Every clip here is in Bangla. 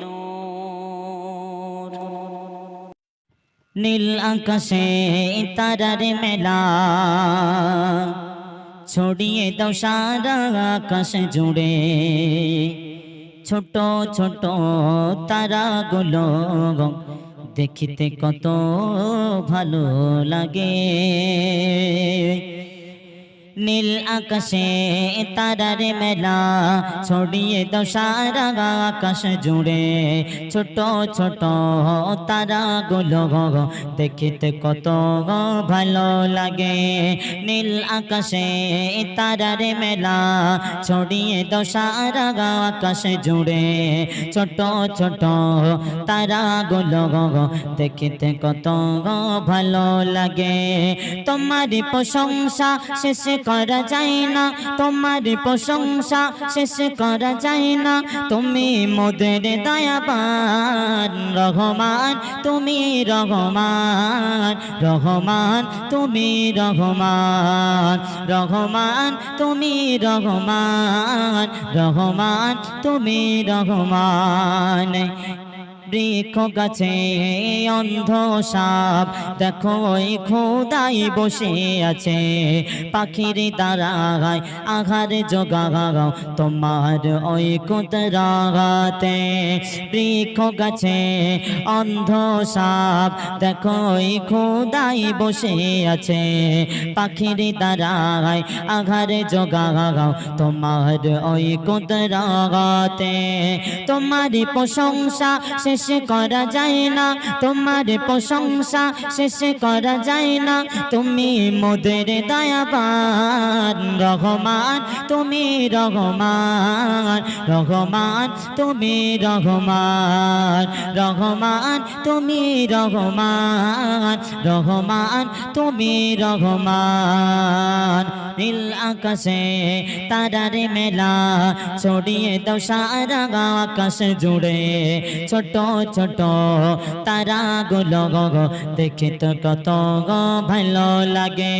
নূর। নীল আকাশে তারার মেলা, ছড়িয়ে দাও সারা আকাশ জুড়ে। ছোট ছোট তারাগুলো দেখিতে কত ভালো লাগে। নীল আকাশে তারার মেলা। ছড়িয়ে দাও সারা আকাশ জুড়ে। ছোট ছোট তারাগুলো দেখিতে কত ভালো লাগে। নীল আকাশে তারার মেলা। ছড়িয়ে দাও সারা আকাশ জুড়ে। ছোট ছোট তারা তারাগুলো দেখিতে কত ভালো লাগে। তোমার প্রশংসা শেষ করা যায় না। তোমার প্রশংসা শেষ করা যায় না। তুমি মোদের দয়াবান, রহমান, তুমি রহমান রহমান, তুমি রহমান রহমান, তুমি রহমান রহমান, তুমি রহমান। বৃক্ষ গাছে অন্ধ সাপ? দেখো ওই খোদাই বসে আছে। পাখির দ্বারায় আঘার জোগাগাও তোমার ওই কুদরাগাতে বৃক্ষ গাছে অন্ধ সাপ? দেখো ওই খোদাই বসে আছে। পাখির দ্বারায় আঘার জোগাগাও তোমার ওই কুদরাগাতে তোমার প্রশংসা শেষ করা যায় না। তোমার প্রশংসা শেষ করা যায় না। তুমি মোদের দয়াবান, রহমান, তুমি রহমান রহমান, তুমি রহমান রহমান, তুমি রহমান রহমান, তুমি রহমান। নীল আকাশে তারারে মেলা, ছড়িয়ে দাও সারা আকাশ জুড়ে। ছোট ছোট তারা গুলো গো, দেখে তো কত ভালো লাগে।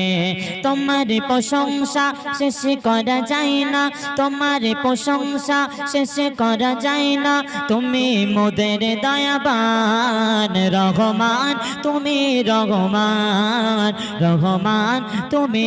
তোমার প্রশংসা শেষ করা যায় না, তোমার প্রশংসা শেষ করা যায় না। তুমি মোদের দয়াবান, রহমান, তুমি রহমান রহমান, তুমি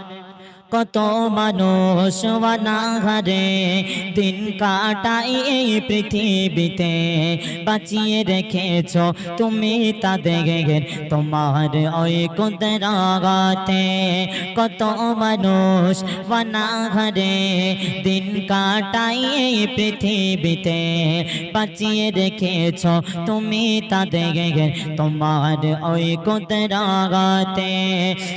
কত মানুষ হারে দিন কাটাই এই পৃথিবীতে। বাঁচিয়ে রেখেছ তুমি তাদের তোমার ওই কুদরাগাতে কত মানুষ হারে দিন কাটাই এই পৃথিবীতে। বাঁচিয়ে রেখেছ তুমি তাদের তোমার ওই কুদরাগাতে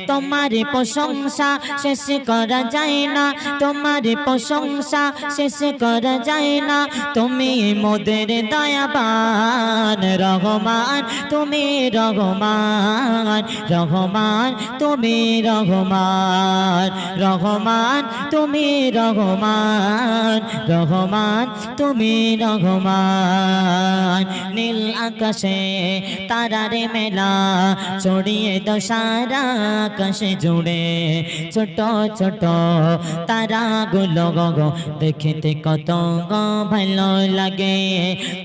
তোমার প্রশংসা শেষ করা যায় না। তোমার প্রশংসা শেষ করা যায় না। তুমি মোদের দয়াবান, রহমান। তুমি রহমান রহমান। তুমি রহমান রহমান। তুমি রহমান রহমান। তুমি রহমান। নীল আকাশে তারারে মেলা ছড়িয়ে দশারা আকাশে জুড়ে ছোট ছোট। তারা গুলো দেখিতে কত ভালো লাগে।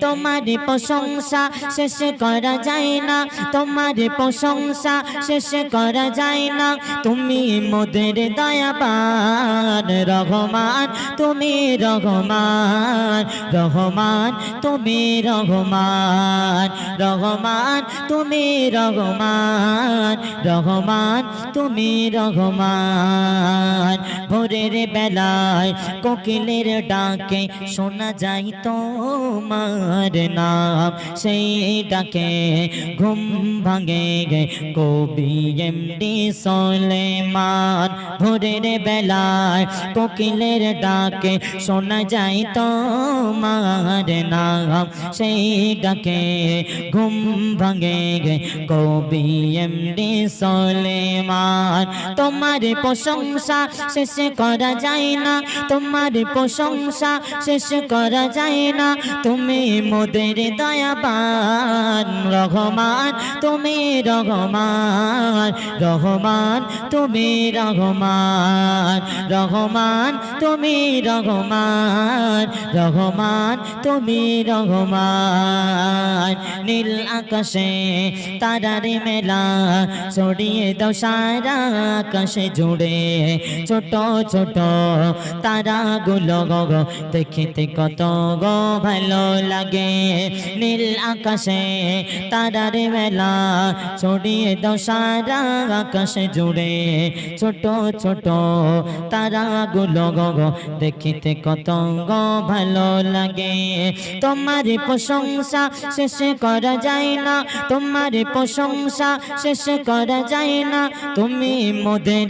তোমার প্রশংসা শেষ করা যায় না। তোমার প্রশংসা শেষ করা যায় না। তুমি মোদের দয়াবান রঘমান তুমি রহমান রহমান। তুমি রহমান রঘমান তুমি রহমান রহমান। তুমি রহমান ভোরের বেলায় কোকিলের ডাকে, শোনা যায় তোমার নাম। সেই ডাকে ঘুম ভাঙে গে কবি এমডি সোলেমান। ভোরের বেলায় কোকিলের ডাকে, শোনা যায় তোমার নাম। সেই ডাকে ঘুম ভাঙে গে কবি এমডি সলেমান। তোমার প্রশংসা শেষ করা যায় না। তোমার প্রশংসা, শেষ করা যায় না। তুমি মোদের দয়াবান, রহমান। তুমি রহমান রহমান। তুমি রহমান রহমান। তুমি রহমান রহমান। তুমি রহমান। নীল আকাশে তারারে মেলা, ছড়িয়ে দশারা আকাশে জুড়ে। ছোট ছোট তারাগুলো গো গো দেখিতে কত গো ভালো লাগে। নীল আকাশে তারারে মেলা ছড়িয়ে দাও সারা আকাশে জুড়ে। ছোট ছোট তারাগুলো গো গো দেখিতে কত গো ভালো লাগে। তোমার প্রশংসা শেষ করা যায় না। তোমার প্রশংসা শেষ করা যায় না। তুমি মোদের